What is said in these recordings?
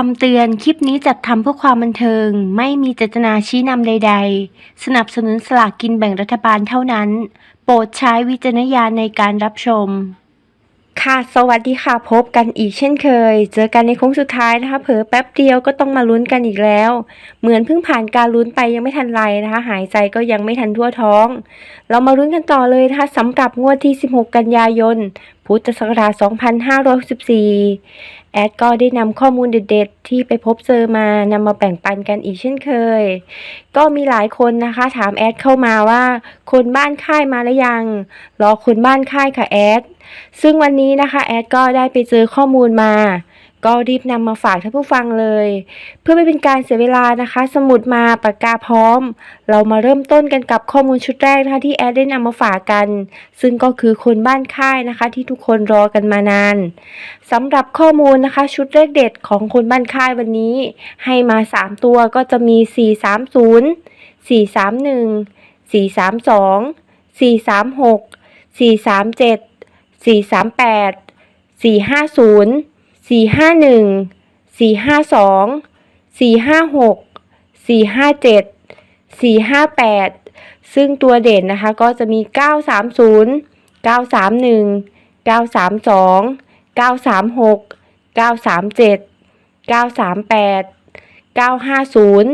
คำเตือน คลิปนี้จัดทำเพื่อความบันเทิง ไม่มีเจตนาชี้นำใด ๆ สนับสนุนสลากกินแบ่งรัฐบาลเท่านั้น โปรดใช้วิจารณญาณในการรับชม ค่ะสวัสดีค่ะพบกันอีกเช่นเคย เจอกันในโค้งสุดท้ายนะคะ เผลอแป๊บเดียวก็ต้องมาลุ้นกันอีกแล้ว เหมือนเพิ่งผ่านการลุ้นไปยังไม่ทันไรนะคะ หายใจก็ยังไม่ทันทั่วท้อง เรามาลุ้นกันต่อเลยนะคะสำหรับงวดที่ 16 กันยายน พุทธศักราช 2564 แอดก็ได้นำข้อมูลเด็ดๆ ที่ไปพบเจอมานำมาแบ่งปันกันอีกเช่นเคย ก็มีหลายคนนะคะ ถามแอดเข้ามาว่า คนบ้านค่ายมาหรือยัง รอคนบ้านค่ายค่ะแอด ซึ่งวันนี้นะคะแอดก็ได้ไปเจอข้อมูลมา ก็รีบนำมาฝากท่านผู้ฟังเลย เพื่อไม่เป็นการเสียเวลานะคะ สมุดมาปากกาพร้อม เรามาเริ่มต้นกันกับข้อมูลชุดแรกนะคะที่แอดได้นำมาฝากกัน ซึ่งก็คือคนบ้านค่ายนะคะ ที่ทุกคนรอกันมานานสำหรับข้อมูลนะคะ ชุดเลขเด็ดของคนบ้านค่ายวันนี้ ให้มา 3 ตัวก็จะมี 430 431 432 436 437สี่สามแปด สี่ห้าหนึ่งสี่ห้าสองสี่ห้าหกสี่ห้าเจ็ดสี่ห้าแปดซึ่งตัวเด่นนะคะก็จะมีเก้าสามศูนย์เก้าสามหนึ่งเก้าสามสองเก้าสามหกเก้าสามเจ็ดเก้าสามแปดเก้าห้าศูนย์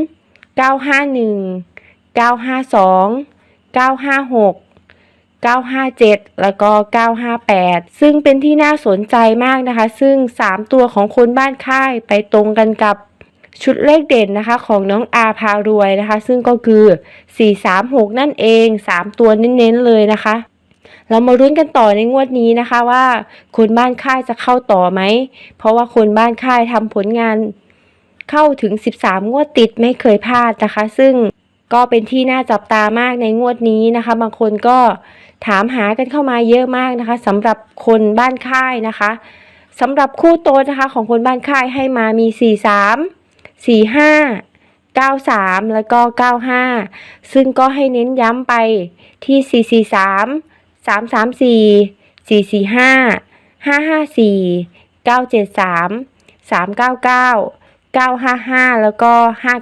เก้าห้าหนึ่งเก้าห้าสองเก้าห้าหก 957 แล้วก็ 958 ซึ่งเป็นที่น่าสนใจมากนะคะ ซึ่ง 3 ตัวของคนบ้านค่ายไปตรงกันกับชุดเลขเด่นนะคะของน้องอาพารวยนะคะ ซึ่งก็คือ 436 นั่นเอง 3 ตัวเน้นๆเลยนะคะ เรามารุ้นกันต่อในงวดนี้นะคะว่าคนบ้านค่ายจะเข้าต่อไหม เพราะว่าคนบ้านค่ายทำผลงานเข้าถึง 13 งวดติดไม่เคยพลาดนะคะ ซึ่งก็เป็นที่น่าจับตามากในงวดนี้นะคะ บางคนก็ ถามหากันเข้ามาเยอะมากนะคะสำหรับคนบ้านค่ายนะคะสำหรับคู่โต๊ดนะคะของคนบ้านค่ายให้มามี 43 45 93 แล้วก็ 95 ซึ่งก็ให้เน้นย้ำไปที่ 443 334 445 554 973 399 955 แล้วก็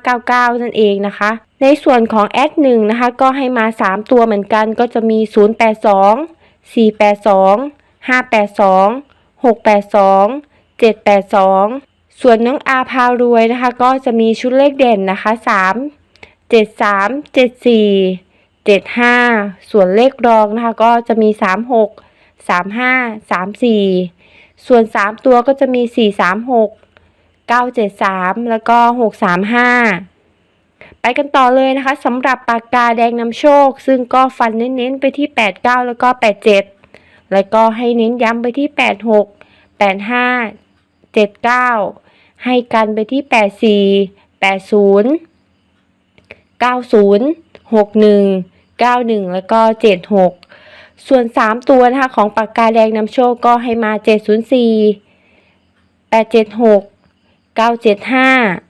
599 นั่นเองนะคะ ในส่วนของแอด1นะคะ ก็ให้มา 3 ตัวเหมือนกัน ก็จะมี 082 482 582 682 782 ส่วนน้องอาพารวยนะคะ ก็จะมีชุดเลขเด่นนะคะ 3 73 74 75 ส่วนเลขรองนะคะ ก็จะมี 36 35 34 ส่วน 3 ตัวก็จะมี 436 973 แล้วก็ 635 ไปกันต่อเลยนะคะสำหรับปากกาแดงนำโชค ซึ่งก็ฟันเน้นๆไปที่ 89 แล้วก็ 87 แล้วก็ให้เน้นย้ำไปที่ 86 85 79 ให้กันไปที่ 84 80 90 61 91 แล้วก็ 76 ส่วน 3 ตัวนะคะของปากกาแดงนำโชคก็ให้มา 704 876 975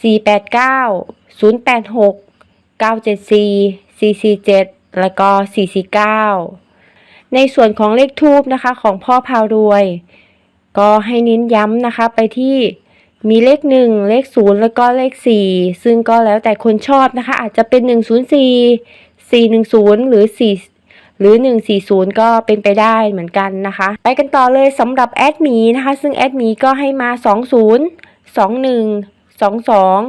489 086 974 447 แล้วก็ 449 ในส่วนของเลขทูบนะคะของพ่อพารวย ก็ให้เน้นย้ำนะคะไปที่มีเลข 1 เลข 0 แล้วก็เลข 4 ซึ่งก็แล้วแต่คนชอบนะคะ อาจจะเป็น 104 410 หรือ 4 หรือ 140 ก็เป็นไปได้เหมือนกันนะคะ ไปกันต่อเลยสำหรับแอดมีนะคะ ซึ่งแอดมีก็ให้มา 20 21 22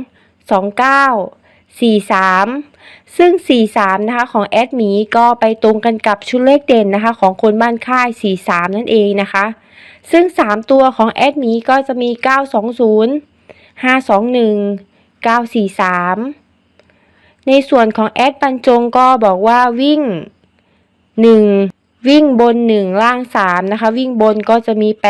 29 43 ซึ่ง 43 นะคะของแอดมีก็ไปตรงกันกับชุดเลขเด่นนะคะของคนบ้านค่าย 43 นั่นเองนะคะ ซึ่ง 3 ตัวของแอดมีก็จะมี 920 521 943 ในส่วนของแอดปันจงก็บอกว่าวิ่ง 1วิ่งบน 1 ล่าง 3 นะคะ วิ่งบนก็จะมี 861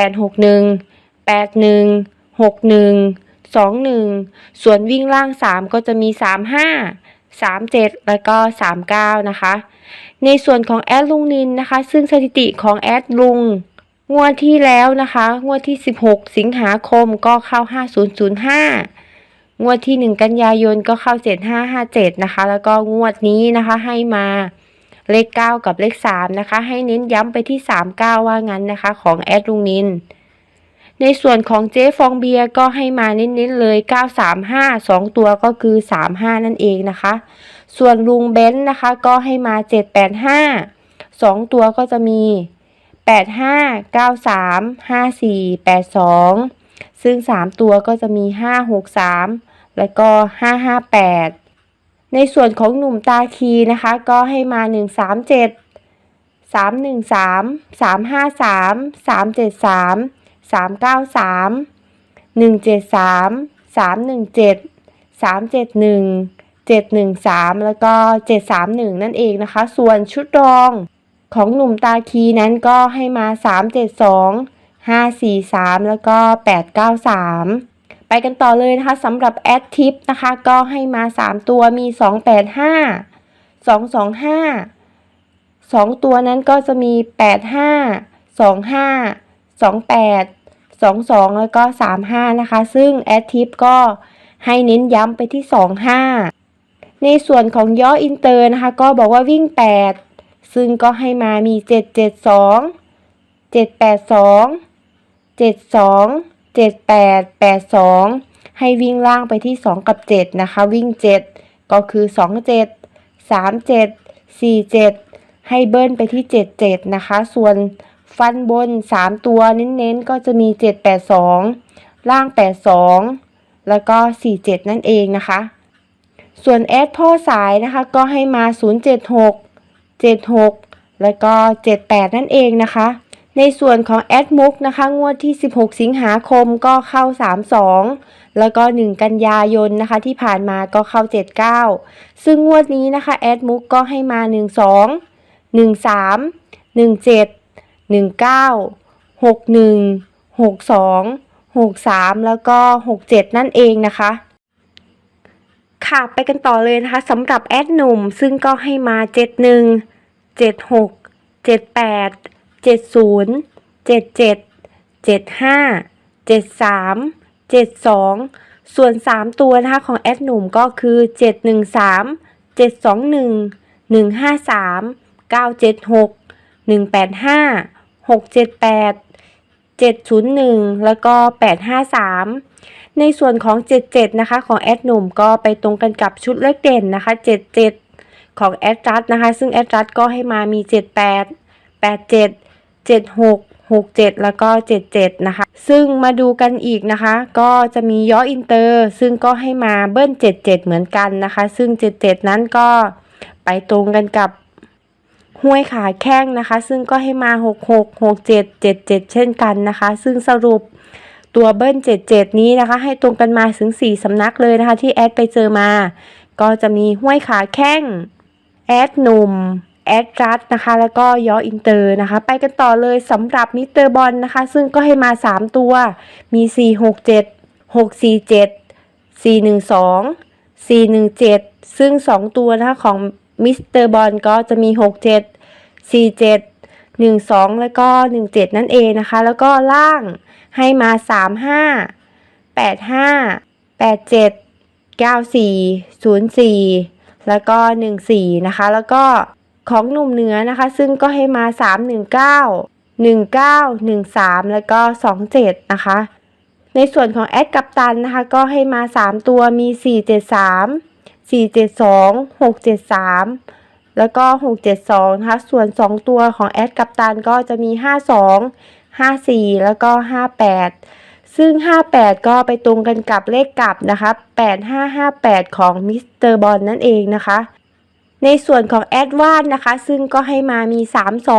81 21 ส่วนวิ่งล่าง 3 ก็จะมี 35 37 แล้วก็ 39 นะคะ ในส่วนของแอดลุงนินนะคะ ซึ่งสถิติของแอดลุงงวดที่แล้วนะคะ งวดที่ 16 สิงหาคมก็เข้า 5005 งวดที่ 1 กันยายนก็เข้า 7557 นะคะ แล้วก็งวดนี้นะคะให้มาเลข 9 กับเลข 3 นะคะ ให้เน้นย้ำไปที่ 39 ว่างั้นนะคะ ของแอดลุงนิน ในส่วนของเจ๊ฟองเบียร์ก็ให้มาเน้นๆเลย 935 2 ตัวก็คือ 35 นั่นเองนะคะ ส่วนลุงเบนซ์นะคะก็ให้มา 785 2 ตัวก็จะมี 85 93 54 82 ซึ่ง 3 ตัวก็จะมี 563 แล้วก็ 558 ในส่วนของหนุ่มตาคีนะคะ ก็ให้มา 137 313 353 373 393 173 317 371 713 แล้วก็ 731 นั่นเองนะคะ ส่วนชุดรองของหนุ่มตาคีนั้นก็ให้มา 372 543 แล้วก็ 893 ไปกันต่อเลยนะคะสำหรับแอดทิปนะคะ ก็ให้มา 3 ตัวมี 285 225 2 ตัวนั้นก็จะมี 85 25 28 22 แล้วก็ 35 นะคะ ซึ่งแอดทิปก็ให้เน้นย้ำไปที่ 25 ในส่วนของย่ออินเตอร์นะคะ ก็บอกว่าวิ่ง 8 ซึ่งก็ให้มามี 772 782 72 78 82 ให้วิ่งล่างไปที่ 2 กับ 7 นะคะ วิ่ง 7 ก็คือ 27 37 47 ให้เบิ้ลไปที่ 77 นะคะ ส่วน ฟันบน 3 ตัวเน้นๆ ก็จะมี 782 ล่าง 82 แล้วก็ 47 นั่นเองนะคะ ส่วนแอดพ่อสายนะคะก็ให้มา 076 76 แล้วก็ 78 นั่นเองนะคะ ในส่วนของแอดมุกนะคะ งวดที่ 16 สิงหาคมก็เข้า 32 แล้วก็ 1 กันยายนนะคะ ที่ผ่านมาก็เข้า 79 ซึ่งงวดนี้นะคะแอดมุกก็ให้มา 12 13 17 19 61 62 63 แล้วก็ 67 นั่นเองนะคะค่ะไปกันต่อเลยนะคะสำหรับแอดหนุ่มซึ่งก็ให้มา 71 76 78 70 77 75 73 72 ส่วน 3 ตัวนะคะของแอดหนุ่มก็คือ 713 721 153 976 185 678 701 แล้วก็ 853 ในส่วนของ 77 นะคะ ของแอดหนุ่มก็ไปตรงกันกับชุดเลขเด่นนะคะ 77 ของแอดรัดนะคะ ซึ่งแอดรัดก็ให้มามี 78 87 76 67 แล้วก็ 77 นะคะ ซึ่งมาดูกันอีกนะคะ ก็จะมีย่ออินเตอร์ ซึ่งก็ให้มาเบิ้ล 77 เหมือนกันนะคะ ซึ่ง 77 นั้นก็ไปตรงกันกับ ห้วยขาแข้งนะคะ ซึ่งก็ให้มา 66 67 77 เช่นกันนะคะ ซึ่งสรุปตัวเบิ้ล 77 นี้นะคะ ให้ตรงกันมาถึง 4 สำนักเลยนะคะ ที่แอดไปเจอมา ก็จะมีห้วยขาแข้งแอดหนุ่มแอดรัดนะคะ แล้วก็ยออินเตอร์นะคะ ไปกันต่อเลยสำหรับมิสเตอร์บอลนะคะ ซึ่งก็ให้มา 3 ตัว มี 467 647 412 417 ซึ่ง 2 ตัวนะคะของ มิสเตอร์บอลก็จะมี 67 47 12 แล้วก็ 17 นั่นเองนะคะ แล้วก็ล่างให้มา 35 85 87 94 04 แล้วก็ 14 นะคะ แล้วก็ของหนุ่มเหนือนะคะ ซึ่งก็ให้มา 319 19 13 แล้วก็ 27 นะคะ ในส่วนของแอดกัปตันนะคะ ก็ให้มา 3 ตัวมี 473 472 673 แล้วก็ 672 นะคะ ส่วน 2 ตัวของแอดกัปตันก็จะมี 52 54 แล้วก็ 58 ซึ่ง 58 ก็ไปตรงกันกับเลขกลับนะคะ 8558 ของมิสเตอร์บอลนั่นเองนะคะ ในส่วนของแอดวานนะคะ ซึ่งก็ให้มามี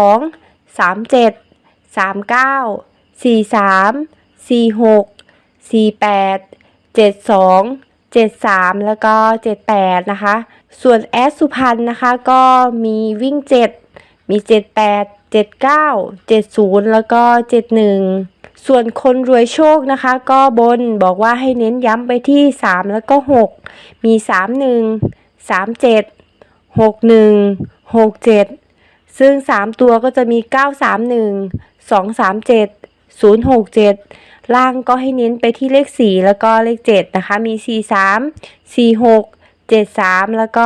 32 37 39 43 46 48 72 73 แล้วก็ 78 นะคะ ส่วนแอดสุพรรณนะคะก็มีวิ่ง 7 มี 78 79 70 แล้วก็ 71 ส่วนคนรวยโชคนะคะ ก็บนบอกว่าให้เน้นย้ำไปที่ 3 แล้วก็ 6 มี 31 37 61 67 ซึ่ง 3 ตัวก็จะมี 931 237 067 ล่างก็ให้เน้นไปที่เลข 4 แล้วก็เลข 7 นะคะ มี 43 46 73 แล้วก็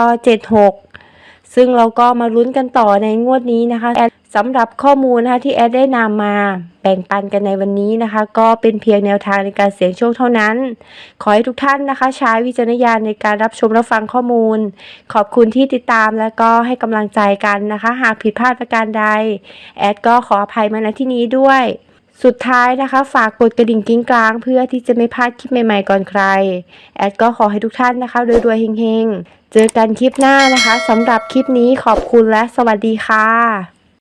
76 ซึ่งเราก็มาลุ้นกันต่อในงวดนี้นะคะสำหรับข้อมูลนะคะที่แอดได้นำมาแบ่งปันกันในวันนี้นะคะ ก็เป็นเพียงแนวทางในการเสี่ยงโชคเท่านั้น ขอให้ทุกท่านนะคะ ใช้วิจารณญาณในการรับชมรับฟังข้อมูล ขอบคุณที่ติดตามและก็ให้กำลังใจกันนะคะ หากผิดพลาดประการใด แอดก็ขออภัยมาณที่นี้ด้วย สุดท้ายนะคะ ฝากกดกระดิ่งกิ้งกลาง เพื่อที่จะไม่พลาดคลิปใหม่ๆก่อนใคร แอดก็ขอให้ทุกท่านนะคะรวยๆเฮงๆ เจอกันคลิปหน้านะคะสำหรับคลิปนี้ขอบคุณและสวัสดีค่ะ